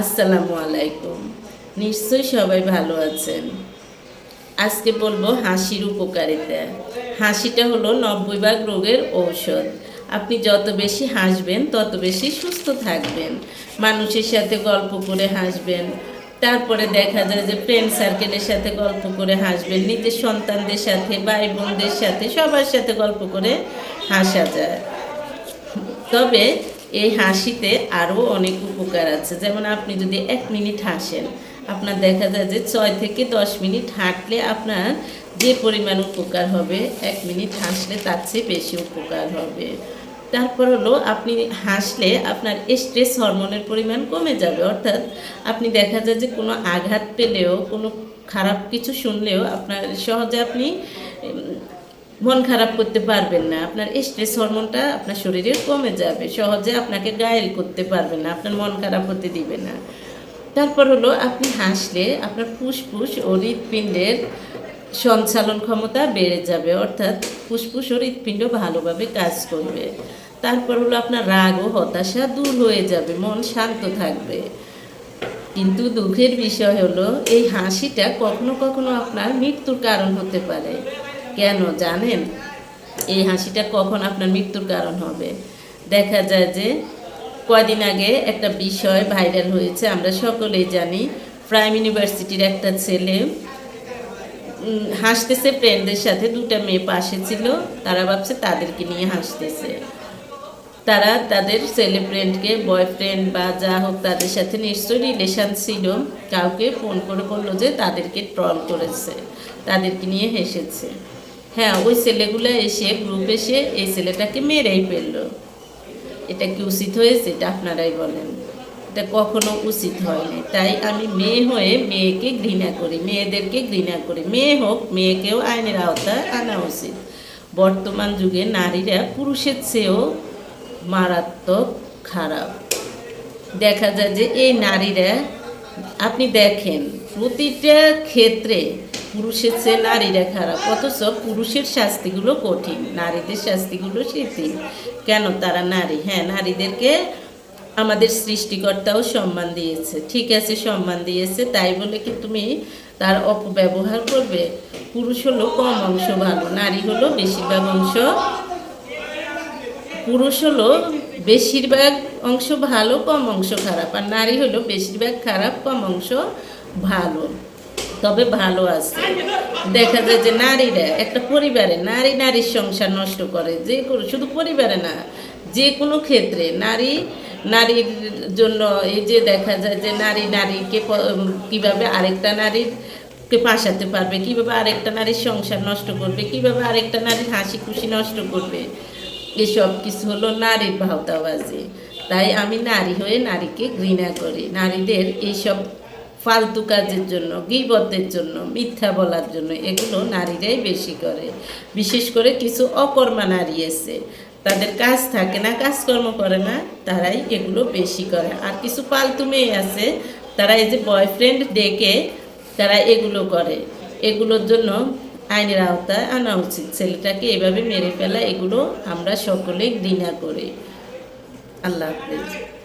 আসসালামু আলাইকুম। নিশ্চয়ই সবাই ভালো আছেন। আজকে বলব হাসির উপকারিতা। হাসিটা হলো নব্বই ভাগ রোগের ঔষধ। আপনি যত বেশি হাসবেন, তত বেশি সুস্থ থাকবেন। মানুষের সাথে গল্প করে হাসবেন। তারপরে দেখা যায় যে ফ্রেন্ড সার্কেলের সাথে গল্প করে হাসবেন। নিজের সন্তানদের সাথে ভাই বোনদের সাথে, সবার সাথে গল্প করে হাসা যায়। তবে এই হাসিতে আরও অনেক উপকার আছে। যেমন আপনি যদি এক মিনিট হাসেন, আপনার দেখা যায় যে ছয় থেকে দশ মিনিট হাঁটলে আপনার যে পরিমাণ উপকার হবে, এক মিনিট হাসলে তার চেয়ে বেশি উপকার হবে। তারপর হলো, আপনি হাসলে আপনার স্ট্রেস হরমোনের পরিমাণ কমে যাবে। অর্থাৎ আপনি দেখা যায় যে কোনো আঘাত পেলেও, কোনো খারাপ কিছু শুনলেও আপনার সহজে আপনি মন খারাপ করতে পারবেন না। আপনার স্ট্রেস হরমোনটা আপনার শরীরে কমে যাবে। সহজে আপনাকে গায়েল করতে পারবেন না। আপনার মন খারাপ হতে দিবে না। তারপর হলো আপনি হাসলে আপনার ফুসফুস ও হৃৎপিণ্ডের সঞ্চালন ক্ষমতা বেড়ে যাবে। অর্থাৎ ফুসফুস ও হৃৎপিণ্ড ভালোভাবে কাজ করবে। তারপর হলো আপনার রাগ ও হতাশা দূর হয়ে যাবে। মন শান্ত থাকবে। কিন্তু দুঃখের বিষয় হলো, এই হাসিটা কখনো কখনো আপনার মৃত্যুর কারণ হতে পারে। কেন জানেন? এই হাসিটা কখন আপনার মৃত্যুর কারণ হবে? দেখা যায় যে কয়দিন আগে একটা বিষয় ভাইরাল হয়েছে, আমরা সকলেই জানি। প্রাইম ইউনিভার্সিটির একটা ছেলে হাসতেছে ফ্রেন্ডদের সাথে, দুটা মেয়ে পাশে ছিল, তারা ভাবছে তাদেরকে নিয়ে হাসতেছে। তারা তাদের ছেলে ফ্রেন্ডকে বয়ফ্রেন্ড বা যা হোক তাদের সাথে নিশ্চয়ই রিলেশন ছিল, কাউকে ফোন করে বলল যে তাদেরকে ট্রল করেছে, তাদেরকে নিয়ে হেসেছে। হ্যাঁ ওই ছেলেগুলো এসে গ্রুপ এসে এই ছেলেটাকে মেরেই ফেলল। এটা কি উচিত হয়েছে? এটা আপনারাই বলেন। এটা কখনো উচিত হয়নি। তাই আমি মেয়ে হয়ে মেয়েকে ঘৃণা করি। মেয়েদেরকে ঘৃণা করি। মেয়ে হোক, মেয়েকেও আইনের আওতায় আনা উচিত। বর্তমান যুগে নারীরা পুরুষের চেয়েও মারাত্মক খারাপ। দেখা যায় যে এই নারীরা, আপনি দেখেন, প্রতিটা ক্ষেত্রে পুরুষের চেয়ে নারীরা খারাপ। অথচ পুরুষের শাস্তিগুলো কঠিন, নারীদের শাস্তিগুলো শিথিল। কেন তারা নারী? হ্যাঁ নারীদেরকে আমাদের সৃষ্টিকর্তাও সম্মান দিয়েছে। ঠিক আছে, সম্মান দিয়েছে, তাই বলে কি তুমি তার অপব্যবহার করবে? পুরুষ হলো কম অংশ ভালো, নারী হলো বেশিরভাগ অংশ পুরুষ হলো বেশিরভাগ অংশ ভালো, কম অংশ খারাপ। আর নারী হলো বেশিরভাগ খারাপ, কম অংশ ভালো। তবে ভালো আছে। দেখা যায় যে নারীরা, একটা পরিবারে নারী নারীর সংসার নষ্ট করে, যে কোনো, শুধু পরিবারে না, যে কোনো ক্ষেত্রে নারী, নারীর জন্য এই যে দেখা যায় যে নারী নারীকে কীভাবে আরেকটা নারীর কে পাশাতে পারবে, কীভাবে আরেকটা নারীর সংসার নষ্ট করবে, কীভাবে আরেকটা নারীর হাসি খুশি নষ্ট করবে, এসব কিছু হলো নারীর ভাওতাবাজি। তাই আমি নারী হয়ে নারীকে ঘৃণা করি। নারীদের এইসব ফালতু কাজের জন্য, গিবতের জন্য, মিথ্যা বলার জন্য এগুলো নারীরাই বেশি করে। বিশেষ করে কিছু অকর্মা নারী আছে, তাদের কাজ থাকে না, কাজকর্ম করে না, তারাই এগুলো বেশি করে। আর কিছু পালতু মেয়ে আছে, তারা এই যে বয়ফ্রেন্ড ডেকে তারা এগুলো করে। এগুলোর জন্য আইনের আওতায় আনা উচিত। ছেলেটাকে এভাবে মেরে ফেলা, এগুলো আমরা সকলেই ঘৃণা করি। আল্লাহ হাফেজ।